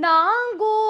நாங்கூர்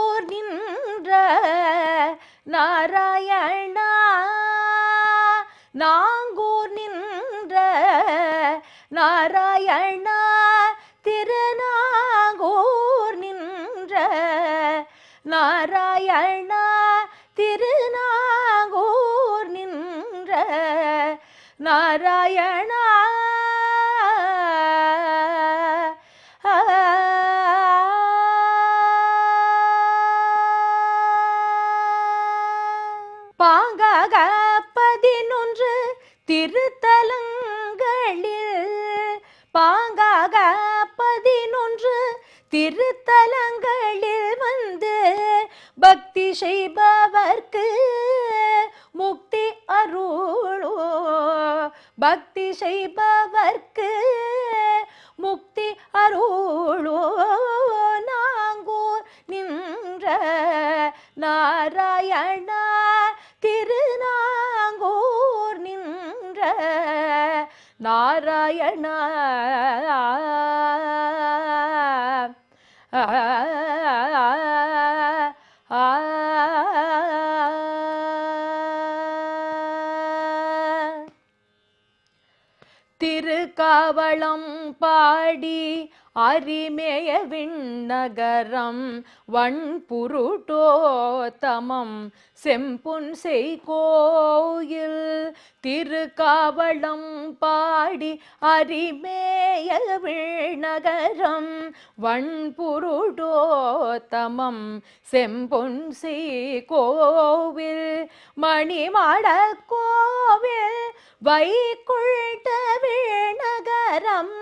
திருக்காவளம் பாடி அரிமேய விண்ணகரம் வண்புருட்டோத்தமம் செம்புன் செய்கோயில் திருக்காவளம் பாடி அரிமேய விண்ணகரம் வன்புருடோத்தமம் செம்பொன் செய்கோவில் மணிமாட கோவில் வைகுண்ட விண்ணகரம்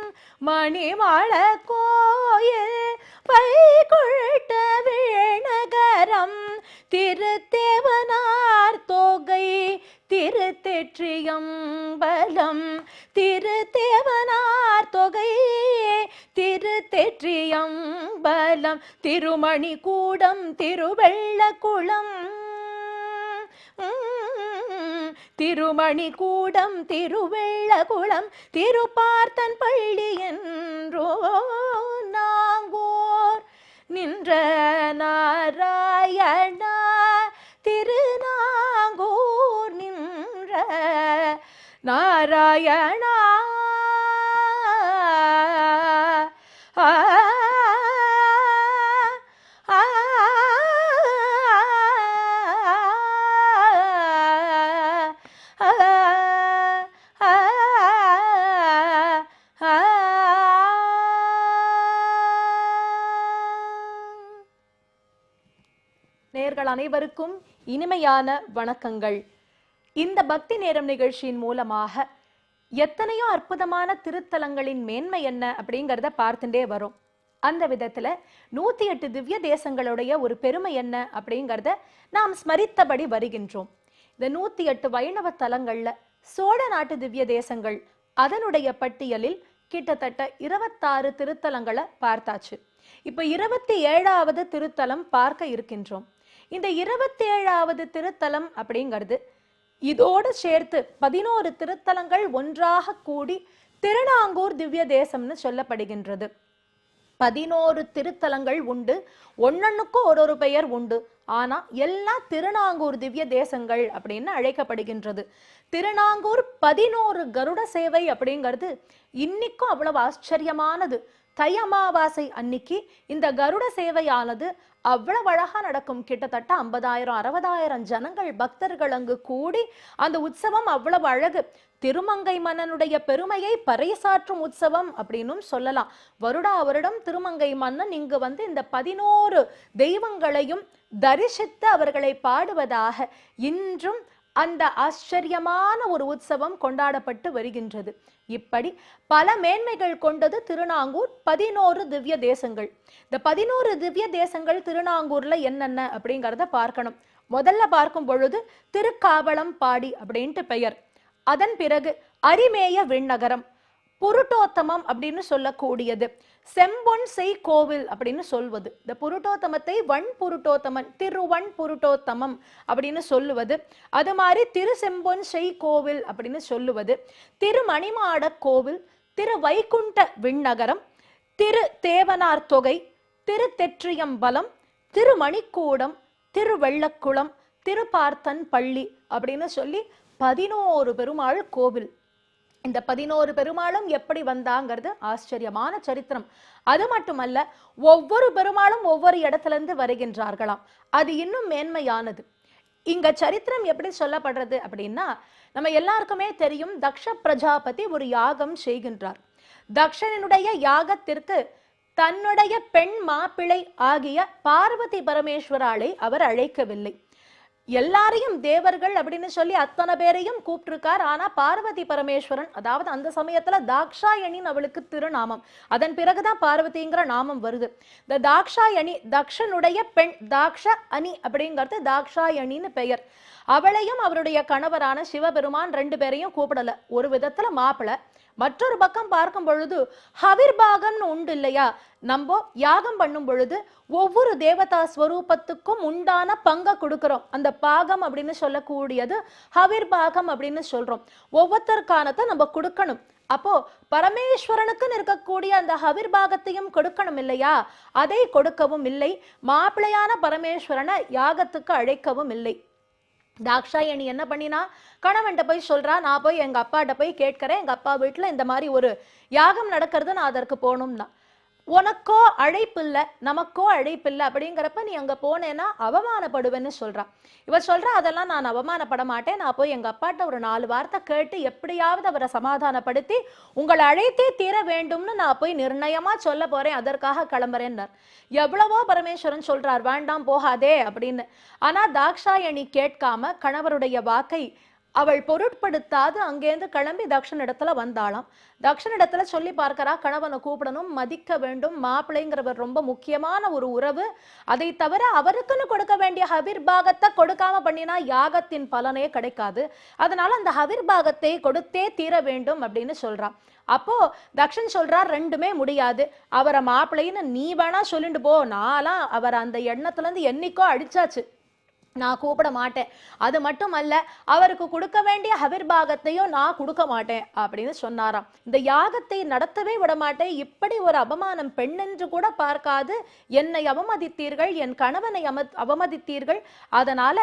மணிமாட கோயில் வைகுண்ட விண்ணகரம் திருத்தேவனார் தொகை திருத்தெற்றியம்பலம் திருத்தேவனார் தொகை திருத்தெற்றியம்பலம் திருமணி கூடம் திருவெள்ளக்குளம். உம், திருமணி கூடம் திருவெள்ளகுளம் திருப்பார்த்தன் பள்ளி என்றோ நாங்கோர் நின்ற நாராயணா திருநாங்கூர் நின்ற நாராயணா அனைவருக்கும் இனிமையான வணக்கங்கள். இந்த பக்தி நேரம் நிகழ்ச்சியின் மூலமாக எத்தனையோ அற்புதமான திருத்தலங்களின் மேன்மை என்ன அப்படிங்கிறத பார்த்துட்டே வரும். அந்த விதத்துல நூத்தி எட்டு திவ்ய தேசங்களுடைய ஒரு பெருமை என்ன அப்படிங்கிறத நாம் ஸ்மரித்தபடி வருகின்றோம். இந்த நூத்தி எட்டு வைணவ தலங்கள்ல சோழ நாட்டு திவ்ய தேசங்கள் அதனுடைய பட்டியலில் கிட்டத்தட்ட இருபத்தாறு திருத்தலங்களை பார்த்தாச்சு. இப்ப இருபத்தி ஏழாவது திருத்தலம் பார்க்க இருக்கின்றோம். இந்த இருபத்தி ஏழாவது திருத்தலம் அப்படிங்கிறது. இதோடு சேர்த்து பதினோரு திருத்தலங்கள் ஒன்றாக கூடி திருநாங்கூர் திவ்ய தேசம்னு சொல்லப்படுகின்றது. பதினோரு திருத்தலங்கள் உண்டு. ஒன்னொன்னுக்கும் ஒரு ஒரு பெயர் உண்டு. ஆனா எல்லா திருநாங்கூர் திவ்ய தேசங்கள் அப்படின்னு அழைக்கப்படுகின்றது. திருநாங்கூர் பதினோரு கருட சேவை அப்படிங்கிறது இன்னிக்கும் அவ்வளவு ஆச்சரியமானது. தை அமாவாசை அன்னைக்கு இந்த கருட சேவையானது அவ்வளவு அழகா நடக்கும். கிட்டத்தட்ட ஐம்பதாயிரம் அறுபதாயிரம் ஜனங்கள் பக்தர்கள் அங்கு கூடி அந்த உற்சவம் அவ்வளவு அழகு. திருமங்கை மன்னனுடைய பெருமையை பறைசாற்றும் உற்சவம் அப்படின்னும் சொல்லலாம். வருடா வருடம் திருமங்கை மன்னன் இங்கு வந்து இந்த பதினோரு தெய்வங்களையும் தரிசித்து அவர்களை பாடுவதாக இன்றும் அந்த ஆச்சரியமான ஒரு உற்சவம் கொண்டாடப்பட்டு வருகின்றது. இப்படி பல மேன்மைகள் கொண்டது திருநாங்கூர் பதினோரு திவ்ய தேசங்கள். இந்த பதினோரு திவ்ய தேசங்கள் திருநாங்கூர்ல என்னென்ன அப்படிங்கிறத பார்க்கணும். முதல்ல பார்க்கும் பொழுது திருக்காவளம் பாடி அப்படின்ட்டு பெயர். அதன் பிறகு அரிமேய விண்ணகரம். புருட்டோத்தமம் அப்படின்னு சொல்லக்கூடியது. செம்பொன் செய் கோவில் அப்படின்னு சொல்வது. இந்த புருட்டோத்தமத்தை வன் புருட்டோத்தமன் திருவன் புருட்டோத்தமம் அப்படின்னு சொல்லுவது. அது மாதிரி திரு செம்பொன் செய் கோவில் அப்படின்னு சொல்லுவது. திருமணிமாட கோவில் திரு வைகுண்ட விண்ணகரம் திரு தேவனார் தொகை திரு தெற்றியம்பலம் திருமணிக்கூடம் திருவெள்ளக்குளம் திருப்பார்த்தன் பள்ளி அப்படின்னு சொல்லி பதினோரு பெருமாள் கோவில் இந்த பதினோரு பெருமாளும் எப்படி வந்தாங்கிறது ஆச்சரியமான சரித்திரம். அது மட்டுமல்ல ஒவ்வொரு பெருமாளும் ஒவ்வொரு இடத்துல இருந்து வருகின்றார்களாம். அது இன்னும் மேன்மையானது. இங்க சரித்திரம் எப்படி சொல்லப்படுறது அப்படின்னா நம்ம எல்லாருக்குமே தெரியும் தக்ஷ பிரஜாபதி ஒரு யாகம் செய்கின்றார். தக்ஷனுடைய யாகத்திற்கு தன்னுடைய பெண் மாப்பிளை ஆகிய பார்வதி பரமேஸ்வராளை அவர் அழைக்கவில்லை. எல்லாரையும் தேவர்கள் அப்படின்னு சொல்லி அத்தனை பேரையும் கூப்பிட்டுருக்கார். ஆனால் பார்வதி பரமேஸ்வரன் அதாவது அந்த சமயத்தில் தாக்ஷாயணின்னு அவளுக்கு திருநாமம். அதன் பிறகுதான் பார்வதிங்கிற நாமம் வருது. இந்த தாக்ஷாயணி தக்ஷனுடைய பெண் தாக்ஷ அணி அப்படிங்கிறது தாக்ஷாயணின்னு பெயர். அவளையும் அவருடைய கணவரான சிவபெருமான் ரெண்டு பேரையும் கூப்பிடல. ஒரு விதத்தில் மாப்பிள மற்றொரு பக்கம் பார்க்கும் பொழுது ஹவிர்பாகம்னு உண்டு இல்லையா? நம்ம யாகம் பண்ணும் பொழுது ஒவ்வொரு தேவதா ஸ்வரூபத்துக்கும் உண்டான பங்கை கொடுக்குறோம். அந்த பாகம் அப்படின்னு சொல்லக்கூடியது ஹவிர்பாகம் அப்படின்னு சொல்றோம். ஒவ்வொருத்தருக்கானதை நம்ம கொடுக்கணும். அப்போ பரமேஸ்வரனுக்குன்னு இருக்கக்கூடிய அந்த ஹவிர்பாகத்தையும் கொடுக்கணும் இல்லையா? அதை கொடுக்கவும் இல்லை. மாப்பிள்ளையான பரமேஸ்வரனை யாகத்துக்கு அழைக்கவும் இல்லை. தாக்ஷாயணி என்ன பண்ணினா? கணவன்கிட்ட போய் சொல்றா நான் போய் எங்க அப்பாட்ட போய் கேட்கிறேன். எங்க அப்பா வீட்டுல இந்த மாதிரி ஒரு யாகம் நடக்கிறது நான் அதற்கு போகணும்னா. உனக்கோ அழைப்பு இல்லை நமக்கோ அழைப்பு இல்லை அப்படிங்கிறப்ப நீ அங்கே போனேன்னா அவமானப்படுவேன்னு சொல்கிறா இவர் சொல்கிறா அதெல்லாம் நான் அவமானப்பட மாட்டேன். நான் போய் எங்கள் அப்பாட்ட ஒரு நாலு வார்த்தை கேட்டு எப்படியாவது அவரை சமாதானப்படுத்தி உங்களை அழைத்தே தீர வேண்டும்னு நான் போய் நிர்ணயமாக சொல்ல போகிறேன் அதற்காக கிளம்புறேன்னார். எவ்வளவோ பரமேஸ்வரன் சொல்கிறார் வேண்டாம் போகாதே அப்படின்னு. ஆனால் தாக்ஷாயணி கேட்காம கணவருடைய வாக்கை அவள் பொருட்படுத்தாது அங்கேருந்து கிளம்பி தக்ஷன் இடத்துல வந்தாளாம். தக்ஷன் இடத்துல சொல்லி பார்க்கறா கணவனை கூப்பிடணும் மதிக்க வேண்டும் மாப்பிள்ளைங்கிறவர் ரொம்ப முக்கியமான ஒரு உறவு. அதை தவிர அவருக்குன்னு கொடுக்க வேண்டிய ஹவிர்பாகத்தை கொடுக்காம பண்ணினா யாகத்தின் பலனே கிடைக்காது. அதனால அந்த ஹவிர்பாகத்தை கொடுத்தே தீர வேண்டும் அப்படின்னு சொல்றான் அப்போ தக்ஷன் சொல்றார் ரெண்டுமே முடியாது. அவரை மாப்பிள்ளைன்னு நீ வேணா சொல்லிட்டு போ. நான்லாம் அவர் அந்த எண்ணத்துல இருந்து என்னைக்கோ அடிச்சாச்சு. நான் கூப்பிட மாட்டேன். அது மட்டும் அல்ல அவருக்கு கொடுக்க வேண்டிய அவிர்பாகத்தையும் நான் கொடுக்க மாட்டேன் அப்படின்னு சொன்னாராம். இந்த யாகத்தை நடத்தவே விட மாட்டேன். இப்படி ஒரு அவமானம் பெண்ணென்று கூட பார்க்காது. என்னை அவமதித்தீர்கள் என் கணவனை அம அவமதித்தீர்கள். அதனால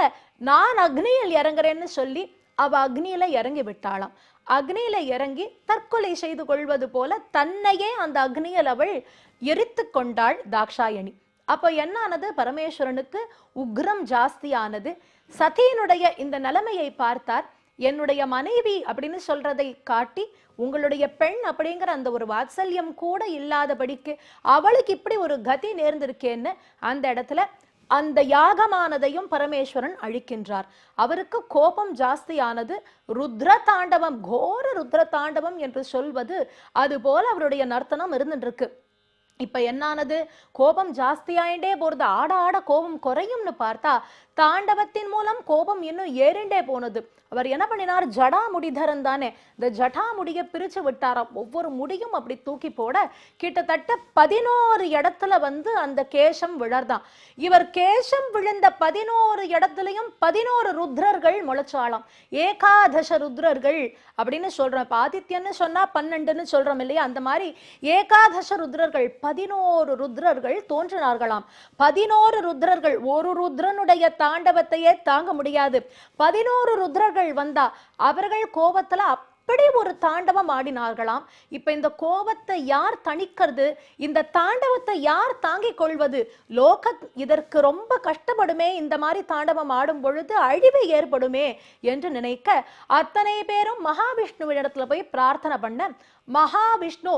நான் அக்னியில் இறங்குறேன்னு சொல்லி அவ அக்னியில இறங்கி விட்டாளாம். அக்னியில இறங்கி தற்கொலை செய்து கொள்வது போல தன்னையே அந்த அக்னியில் அவள் எரித்து கொண்டாள் தாக்ஷாயணி. அப்போ என்ன ஆனது பரமேஸ்வரனுக்கு உக்ரம் ஜாஸ்தியானது. சதியினுடைய இந்த நிலைமையை பார்த்தார். என்னுடைய மனைவி அப்படின்னு சொல்றதை காட்டி உங்களுடைய பெண் அப்படிங்கிற அந்த ஒரு வாத்சல்யம் கூட இல்லாதபடிக்கு அவளுக்கு இப்படி ஒரு கதி நேர்ந்திருக்கேன்னு அந்த இடத்துல அந்த யாகமானதையும் பரமேஸ்வரன் அழிக்கின்றார். அவருக்கு கோபம் ஜாஸ்தியானது. ருத்ர தாண்டவம் கோர ருத்ர தாண்டவம் என்று சொல்வது அதுபோல அவருடைய நர்த்தனம் இருந்துட்டு இருக்கு இப்போ என்னானது? கோபம் ஜாஸ்தியாயிண்டே போகிறது ஆட ஆட கோபம் குறையும்னு பார்த்தா தாண்டவத்தின் மூலம் கோபம் இன்னும் ஏறிண்டே போனது. அவர் என்ன பண்ணினார்? ஜடாமுடிதரன் தானே. இந்த ஜடாமுடியை பிரித்து பிரிச்சு விட்டாராம். ஒவ்வொரு முடியும் அப்படி தூக்கி போட கிட்டத்தட்ட பதினோரு இடத்துல வந்து அந்த கேசம் விழர்தான். இவர் கேசம் விழுந்த பதினோரு இடத்துலையும் பதினோரு ருத்ரர்கள் முளைச்சாலாம் ஏகாதச ருத்ரர்கள் அப்படின்னு சொல்றோம். இப்போ ஆதித்யன்னு சொன்னால் பன்னெண்டுன்னு சொல்கிறோம் இல்லையா? அந்த மாதிரி ஏகாதச ருத்ரர்கள் பதினோரு ருத்ரர்கள் தோன்றினார்களாம். பதினோரு ருத்ரர்கள் ஒரு ருத்ரனுடைய தாண்டவத்தையே தாங்க முடியாது. பதினோரு ருத்ரர்கள் வந்தா அவர்கள் கோபத்துல அப்படி ஒரு தாண்டவம் ஆடினார்களாம். இப்ப இந்த கோபத்தை யார் தணிக்கிறது? இந்த தாண்டவத்தை யார் தாங்கிக் கொள்வது? லோக இதற்கு ரொம்ப கஷ்டப்படுமே இந்த மாதிரி தாண்டவம் ஆடும் பொழுது அழிவு ஏற்படுமே என்று நினைக்க அத்தனை பேரும் மகாவிஷ்ணுவிடத்துல போய் பிரார்த்தனை பண்ண மகாவிஷ்ணு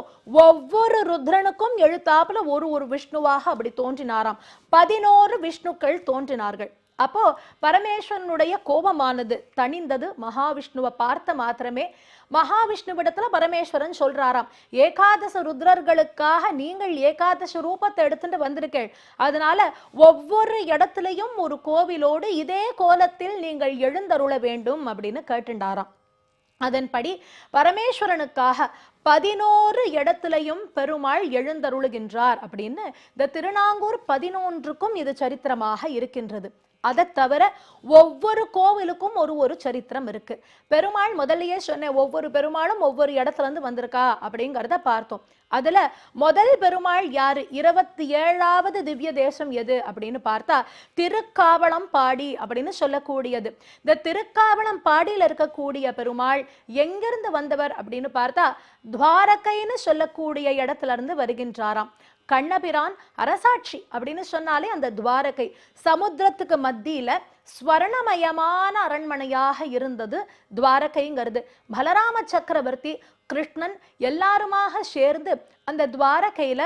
ஒவ்வொரு ருத்ரனுக்கும் எழுத்தாப்புல ஒரு ஒரு விஷ்ணுவாக அப்படி தோன்றினாராம். பதினோரு விஷ்ணுக்கள் தோன்றினார்கள். அப்போ பரமேஸ்வரனுடைய கோபமானது தணிந்தது மகாவிஷ்ணுவை பார்த்த மாத்திரமே மகாவிஷ்ணுவிடத்துல பரமேஸ்வரன் சொல்றாராம் ஏகாதச ருத்ரர்களுக்காக நீங்கள் ஏகாதச ரூபத்தை எடுத்துட்டு வந்திருக்கீள் அதனால ஒவ்வொரு இடத்துலையும் ஒரு கோவிலோடு இதே கோலத்தில் நீங்கள் எழுந்தருள வேண்டும் அப்படின்னு கேட்டுண்டாராம். அதன்படி பரமேஸ்வரனுக்காக பதினோரு இடத்துலையும் பெருமாள் எழுந்தருளுகின்றார் அப்படின்னு இந்த திருநாங்கூர் பதினொன்றுக்கும் இது சரித்திரமாக இருக்கின்றது. அதை தவிர ஒவ்வொரு கோவிலுக்கும் ஒரு ஒரு சரித்திரம் இருக்கு. பெருமாள் முதல்லையே சொன்னேன் ஒவ்வொரு பெருமாளும் ஒவ்வொரு இடத்துல இருந்து வந்திருக்கா அப்படிங்கிறத பார்த்தோம். அதுல முதல் பெருமாள் யாரு? இருபத்தி ஏழாவது திவ்ய தேசம் எது அப்படின்னு பார்த்தா திருக்காவளம் பாடி அப்படின்னு சொல்லக்கூடியது. இந்த திருக்காவளம் பாடியில இருக்கக்கூடிய பெருமாள் எங்கிருந்து வந்தவர் அப்படின்னு பார்த்தா துவாரகைன்னு சொல்லக்கூடிய இடத்துல இருந்து வருகின்றாராம். கண்ணபிரான் அரசாட்சி அப்படின்னு சொன்னாலே அந்த துவாரகை. சமுத்திரத்துக்கு மத்தியில ஸ்வர்ணமயமான அரண்மனையாக இருந்தது துவாரகைங்கிறது. பலராம சக்கரவர்த்தி கிருஷ்ணன் எல்லாருமாக சேர்ந்து அந்த துவாரகையில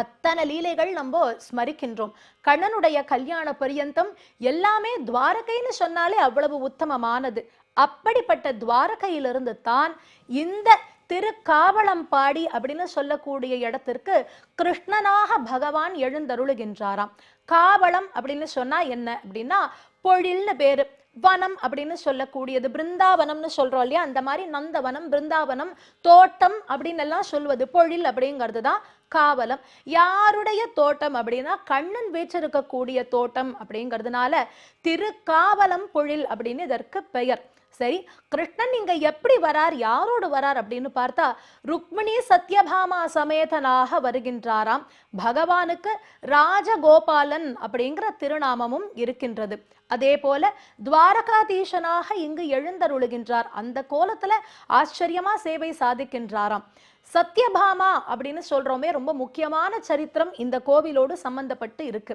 அத்தனை லீலைகள் நம்ம ஸ்மரிக்கின்றோம். கண்ணனுடைய கல்யாண பரியந்தம் எல்லாமே துவாரகைன்னு சொன்னாலே அவ்வளவு உத்தமமானது. அப்படிப்பட்ட துவாரகையிலிருந்து தான் இந்த திருக்காவளம்பாடி அப்படின்னு சொல்லக்கூடிய இடத்திற்கு கிருஷ்ணனாக பகவான் எழுந்தருளுகின்றாராம். காவளம் அப்படின்னு சொன்னா என்ன அப்படின்னா பொழில்னு பேரு. வனம் அப்படின்னு சொல்லக்கூடியது. பிருந்தாவனம்னு சொல்றோம் இல்லையா? அந்த மாதிரி நந்தவனம் பிருந்தாவனம் தோட்டம் அப்படின்னு எல்லாம் சொல்வது பொழில் அப்படிங்கிறது தான் காவலம். யாருடைய தோட்டம் அப்படின்னா கண்ணன் வீச்சிருக்கக்கூடிய தோட்டம் அப்படிங்கிறதுனால திருக்காவலம் பொழில் அப்படின்னு இதற்கு பெயர். சரி கிருஷ்ணன் இங்க எப்படி வரார்? யாரோடு வரார் அப்படின்னு பார்த்தா ருக்மிணி சத்யபாமா சமேதனாக வருகின்றாராம். பகவானுக்கு ராஜகோபாலன் அப்படிங்கிற திருநாமமும் இருக்கின்றது. அதே போல துவாரகாதீசனாக இங்கு எழுந்தருளுகின்றார். அந்த கோலத்துல ஆச்சரியமா சேவை சாதிக்கின்றாராம். சத்யபாமா அப்படின்னு சொல்றோமே ரொம்ப முக்கியமான சரித்திரம் இந்த கோவிலோடு சம்பந்தப்பட்டு இருக்கு.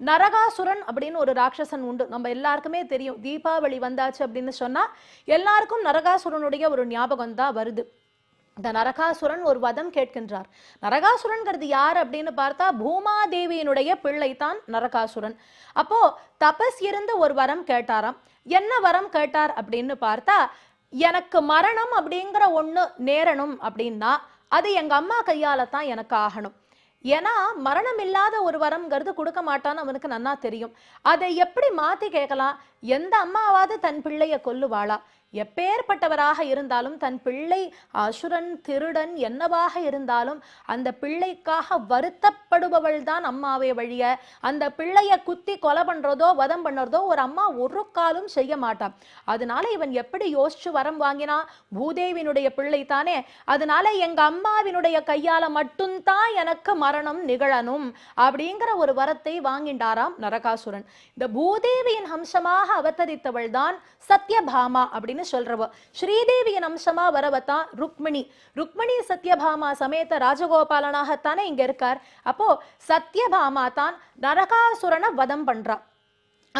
நரகாசுரன் அப்படின்னு ஒரு ராட்சசன் உண்டு. நம்ம எல்லாருக்குமே தெரியும் தீபாவளி வந்தாச்சு அப்படின்னு சொன்னால் எல்லாருக்கும் நரகாசுரனுடைய ஒரு ஞாபகம் தான் வருது. இந்த நரகாசுரன் ஒரு வதம் கேட்கின்றார். நரகாசுரன்கிறது யார் அப்படின்னு பார்த்தா பூமாதேவியினுடைய பிள்ளை தான் நரகாசுரன். அப்போ தபஸ் இருந்து ஒரு வரம் கேட்டாராம். என்ன வரம் கேட்டார் அப்படின்னு பார்த்தா எனக்கு மரணம் அப்படிங்கிற ஒண்ணு நேரணும் அப்படின்னா அது எங்க அம்மா கையால தான் எனக்கு ஆகணும். ஏன்னா மரணம் இல்லாத ஒரு வரம்ங்கிறது கொடுக்க மாட்டான்னு அவனுக்கு நன்னா தெரியும். அதை எப்படி மாத்தி கேட்கலாம்? எந்த அம்மாவாவது தன் பிள்ளைய கொல்லுவாளா? எப்பேற்பட்டவராக இருந்தாலும் தன் பிள்ளை அசுரன் திருடன் என்னவாக இருந்தாலும் அந்த பிள்ளைக்காக வருத்தப்படுபவள் தான் அம்மாவே வழிய. அந்த பிள்ளைய குத்தி கொலை பண்றதோ வதம் பண்ணுறதோ ஒரு அம்மா ஒரு காலும் செய்ய மாட்டான் அதனால இவன் எப்படி யோசிச்சு வரம் வாங்கினா? பூதேவினுடைய பிள்ளை தானே அதனால எங்க அம்மாவினுடைய கையால மட்டும்தான் எனக்கு மரணம் நிகழணும் அப்படிங்கிற ஒரு வரத்தை வாங்கிண்டாராம் நரகாசுரன். இந்த பூதேவியின் அம்சமாக அவதரித்தவள் தான் சத்யபாமா அப்படின்னு சொல்றவ. ஸ்ரீதேவியின் அம்சமா வரவத்தான் ருக்மிணி. ருக்மிணி சத்யபாமா சமேத ராஜகோபாலனாகத்தானே இங்க இருக்கார். அப்போ சத்யபாமா தான் நரகாசுரனை வதம் பண்றா.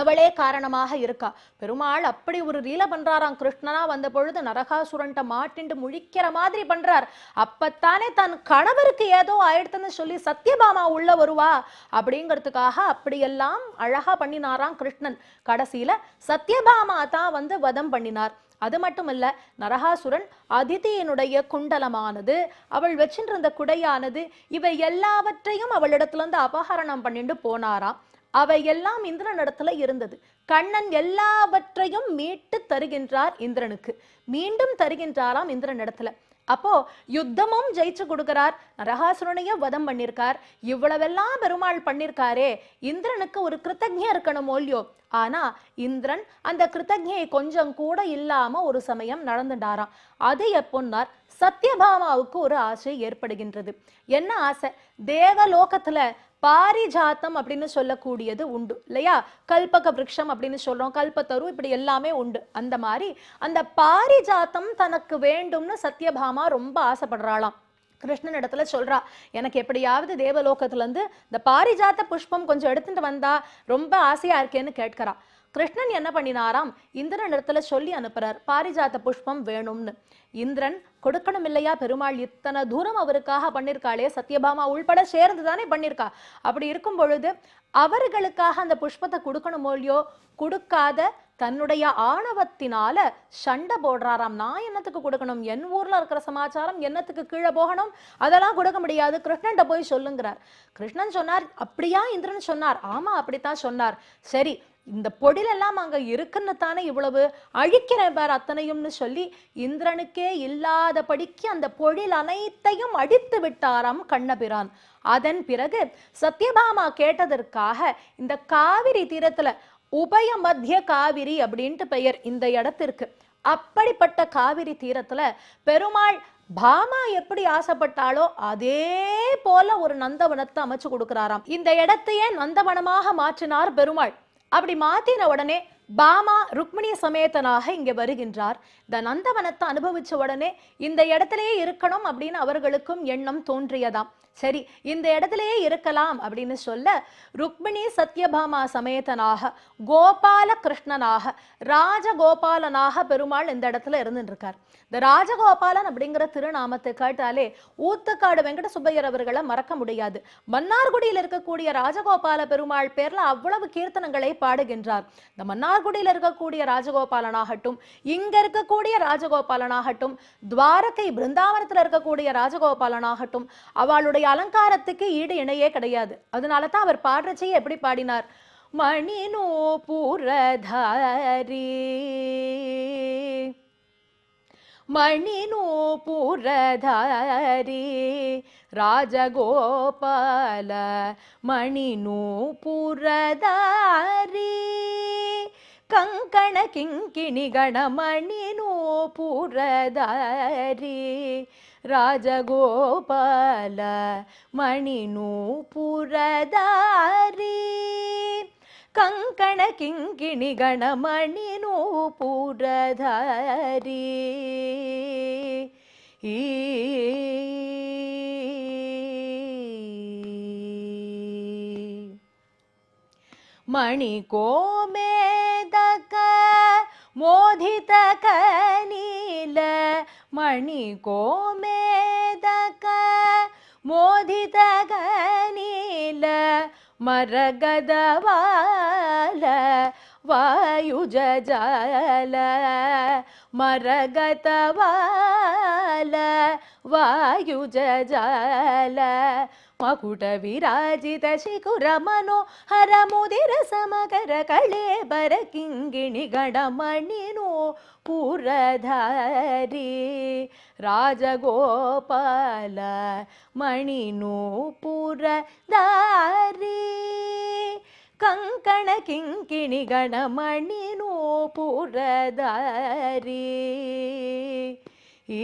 அவளே காரணமாக இருக்கா. பெருமாள் அப்படி ஒரு ரீல பண்றாராம். கிருஷ்ணனா வந்த பொழுது நரகாசுரன்ட்ட மாட்டிண்டு முழிக்கிற மாதிரி பண்றார். அப்பத்தானே தன் கணவருக்கு ஏதோ ஆயிடுத்துன்னு சொல்லி சத்யபாமா உள்ள வருவா? அப்படிங்கிறதுக்காக அப்படியெல்லாம் அழகா பண்ணினாராம் கிருஷ்ணன். கடைசியில சத்யபாமா தான் வந்து வதம் பண்ணினார். அது மட்டும் இல்லை நரகாசுரன் அதிதியினுடைய குண்டலமானது அவள் வச்சிருந்த குடையானது இவை எல்லாவற்றையும் அவளிடத்துலேருந்து அபகரணம் பண்ணிட்டு போனாராம். அவை எல்லாம் இந்திரனிடத்துல இருந்தது. கண்ணன் எல்லாவற்றையும் மீட்டு தருகின்றார் இந்திரனுக்கு. மீண்டும் தருகின்றாராம் இந்திரனிடத்துல அப்போ யுத்தமும் ஜெயிச்சு கொடுக்கிறார். நரகாசுரனையும் வதம் பண்ணிருக்கார். இவ்வளவெல்லாம் பெருமாள் பண்ணிருக்காரே. இந்திரனுக்கு ஒரு கிருத்தஜ்ஞ இருக்கணும் இல்லையோ ஆனா இந்திரன் அந்த கிருத்தஜையை கொஞ்சம் கூட இல்லாம ஒரு சமயம் நடந்துட்டாராம் அது எப்போன்னார் சத்யபாமாவுக்கு ஒரு ஆசை ஏற்படுகின்றது. என்ன ஆசை? தேவலோகத்துல பாரிஜாத்தம் அப்படின்னு சொல்லக்கூடியது உண்டு இல்லையா? கல்பக விரக்ஷம் அப்படின்னு சொல்றோம் கல்பத்தரு இப்படி எல்லாமே உண்டு. அந்த மாதிரி அந்த பாரிஜாத்தம் தனக்கு வேண்டும்னு சத்யபாமா ரொம்ப ஆசைப்படுறாளாம். கிருஷ்ணன் இடத்துல சொல்றா எனக்கு எப்படியாவது தேவலோகத்துலேருந்து இந்த பாரிஜாத்த புஷ்பம் கொஞ்சம் எடுத்துட்டு வந்தா ரொம்ப ஆசையா இருக்கேன்னு கேட்கிறா. கிருஷ்ணன் என்ன பண்ணினாராம்? இந்திரன் இடத்துல சொல்லி அனுப்புறார் பாரிஜாத்த புஷ்பம் வேணும்னு. இந்திரன் கொடுக்கணும் இல்லையா பெருமாள் இத்தனை தூரம் அவருக்காக பண்ணிருக்காளே. சத்யபாமா உள்பட சேர்ந்து தானே பண்ணிருக்கா? அப்படி இருக்கும் பொழுது அவர்களுக்காக அந்த புஷ்பத்தை கொடுக்கணுமோ இல்லையோ? கொடுக்காத தன்னுடைய ஆணவத்தினால சண்டை போடுறாராம். நான் என்னத்துக்கு கொடுக்கணும்? என் ஊர்ல இருக்கிற சமாச்சாரம் என்னத்துக்கு கீழே போகணும்? அதெல்லாம் கொடுக்க முடியாது. கிருஷ்ணன்ட்ட போய் சொல்லுங்கிறார். கிருஷ்ணன் சொன்னார் அப்படியா இந்திரன் சொன்னார். ஆமா அப்படித்தான் சொன்னார். சரி இந்த பொடிலெல்லாம் அங்கே இருக்குன்னு தானே இவ்வளவு அழிக்கிறேன் பார் அத்தனையும்னு சொல்லி இந்திரனுக்கே இல்லாதபடிக்கு அந்த பொழில் அனைத்தையும் அடித்து விட்டாராம் கண்ணபிரான். அதன் பிறகு சத்யபாமா கேட்டதற்காக இந்த காவிரி தீரத்துல உபய மத்திய காவிரி அப்படின்ட்டு பெயர் இந்த இடத்திற்கு. அப்படிப்பட்ட காவிரி தீரத்துல பெருமாள் பாமா எப்படி ஆசைப்பட்டாளோ அதே போல ஒரு நந்தவனத்தை அமைச்சு கொடுக்கிறாராம். இந்த இடத்தையே நந்தவனமாக மாற்றினார் பெருமாள். அப்படி மாத்தின உடனே பாமா ருக்மிணி சமேதனாக இங்க வருகின்றார். இந்த நந்தவனத்தை அனுபவிச்ச உடனே இந்த இடத்திலேயே இருக்கணும் அப்படின்னு அவர்களுக்கும் எண்ணம் தோன்றியதாம். சரி இந்த இடத்துலயே இருக்கலாம் அப்படின்னு சொல்ல ருக்மிணி சத்யபாமா சமேதனாக கோபால கிருஷ்ணனாக ராஜகோபாலனாக பெருமாள் இந்த இடத்துல இருந்துட்டு இருக்கார் இந்த ராஜகோபாலன் அப்படிங்கிற திருநாமத்தை கேட்டாலே ஊத்துக்காடு வெங்கட சுப்பையர் அவர்களை மறக்க முடியாது. மன்னார்குடியில் இருக்கக்கூடிய ராஜகோபால பெருமாள் பேர்ல அவ்வளவு கீர்த்தனங்களை பாடுகின்றார். இந்த மன்னார்குடியில் இருக்கக்கூடிய ராஜகோபாலனாகட்டும் இங்க இருக்கக்கூடிய ராஜகோபாலனாகட்டும் துவாரகை பிருந்தாவனத்தில் இருக்கக்கூடிய ராஜகோபாலனாகட்டும் அவளுடைய அலங்காரத்துக்கு ஈடு இணையே கிடையாது. அதனால தான் அவர் பாடுறச்சையே எப்படி பாடினார்? மணினோ பூரதாரி மணினோ பூரதாரி ராஜகோபால மணினோ பூரதாரி ಕಂಕಣ ಕಿಂಕಿಣಿಗಣ ಮಣಿನೋ ಪುರದಾರಿ ರಾಜಗೋಪಾಲ ಮಣಿನೂ ಪುರದಾರಿ ಕಂಕಣ ಕಿಂಕಿಣಿಗಣ ಮಣಿನೂ ಪುರಧಾರಿ ಈ മണികോമേതക മോദിതക നീല മണികോമേതക മോദിതക നീല മരഗദവാല വായുജാല മരഗതവാല വായുജാല ವಾಯುಜ ಜಾಲ ಮಕುಟ ವಿರಾಜಿತ ಶಿಖುರ ಮನೋಹರ ಮುದಿರ ಸಮಕರ ಕಳೆ ಬರ ಕಿಂಗಿಣಿ ಗಣಮಣಿನೋ ಪುರಧಾರಿ ರಾಜಗೋಪಾಲ ಮಣಿನೋ ಪುರಧಾರಿ ಕಂಕಣ ಕಿಂಕಿಣಿ ಗಣಮಣಿನೋ ಪುರಧಾರಿ ಈ ಈ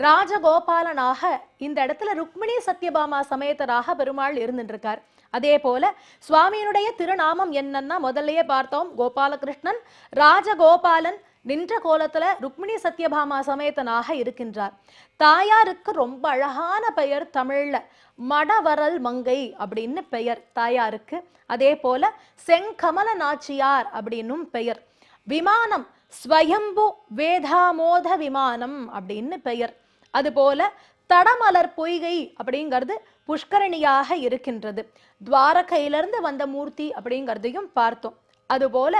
ராஜகோபாலனாக இந்த இடத்துல ருக்மிணி சத்யபாமா சமேதராக பெருமாள் இருந்துருக்கார் அதே போல சுவாமியினுடைய திருநாமம் என்னன்னா முதல்லயே பார்த்தோம். கோபாலகிருஷ்ணன் ராஜகோபாலன் நின்ற கோலத்துல ருக்மிணி சத்யபாமா சமேதனாக இருக்கின்றார். தாயாருக்கு ரொம்ப அழகான பெயர் தமிழ்ல மடவரல் மங்கை அப்படின்னு பெயர் தாயாருக்கு. அதே போல செங்கமல நாச்சியார் அப்படின்னும் பெயர். விமானம் ஸ்வயம்பு வேதாமோத விமானம் அப்படின்னு பெயர். அதுபோல தடமலர் பொய்கை அப்படிங்கிறது புஷ்கரணியாக இருக்கின்றது. துவாரகையிலிருந்து வந்த மூர்த்தி அப்படிங்கிறதையும் பார்த்தோம். அதுபோல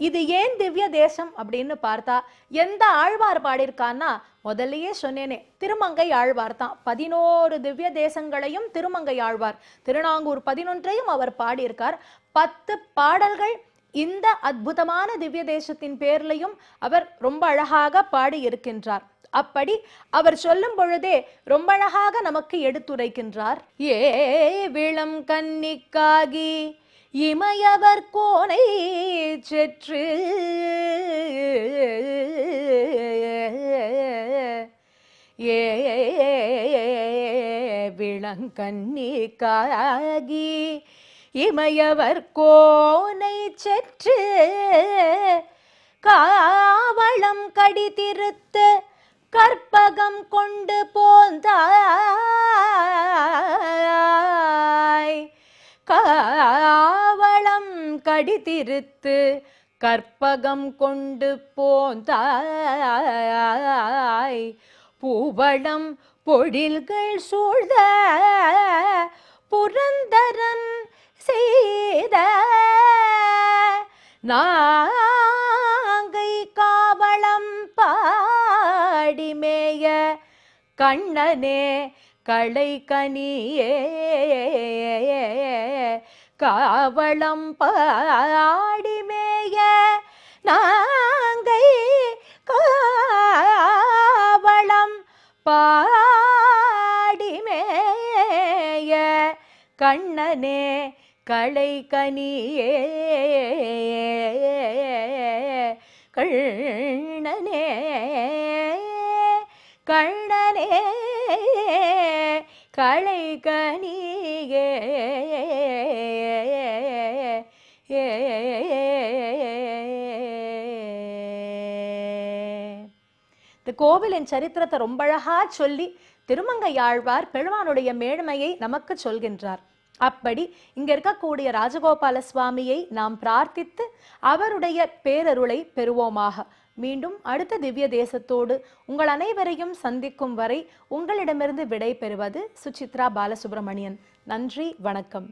இது ஏன் திவ்ய தேசம் அப்படின்னு பார்த்தா எந்த ஆழ்வார் பாடியிருக்கான்னா முதல்லயே சொன்னேனே திருமங்கை ஆழ்வார் தான். பதினோரு திவ்ய தேசங்களையும் திருமங்கை ஆழ்வார் திருநாங்கூர் பதினொன்றையும் அவர் பாடியிருக்கார். பத்து பாடல்கள் இந்த அற்புதமான திவ்ய தேசத்தின் பேர்லையும் அவர் ரொம்ப அழகாக பாடி இருக்கின்றார் அப்படி அவர் சொல்லும் பொழுதே ரொம்ப அழகாக நமக்கு எடுத்துரைக்கின்றார். ஏ விளம் கன்னிக்காகி இமையவர் கோனை செற்று ஏ விளங்கன்னிக்காகி இமையவர் கோனை செற்று காவளம் கடிதிருத்து கற்பகம் கொண்டு போந்தாய். காவளம் கடிதிருத்து கற்பகம் கொண்டு போந்தாய். பூவளம் பொழில்கள் சூழ்ந்த புரந்தரன் செய்த நான் கண்ணனே களை கனியே காவளம் பாடிமேய நாங்கை காவளம் பாடிமேய கண்ணனே களை கனியே கண்ணனே. கண்ணனே களை கனியே இந்த கோவிலின் சரித்திரத்தை ரொம்ப அழகா சொல்லி திருமங்கையாழ்வார் பெருமானுடைய மேழ்மையை நமக்கு சொல்கின்றார். அப்படி இங்க இருக்கக்கூடிய ராஜகோபால சுவாமியை நாம் பிரார்த்தித்து அவருடைய பேரருளை பெறுவோமாக. மீண்டும் அடுத்த திவ்ய தேசத்தோடு உங்கள் அனைவரையும் சந்திக்கும் வரை உங்களிடமிருந்து விடை பெறுவது சுசித்ரா பாலசுப்ரமணியன். நன்றி வணக்கம்.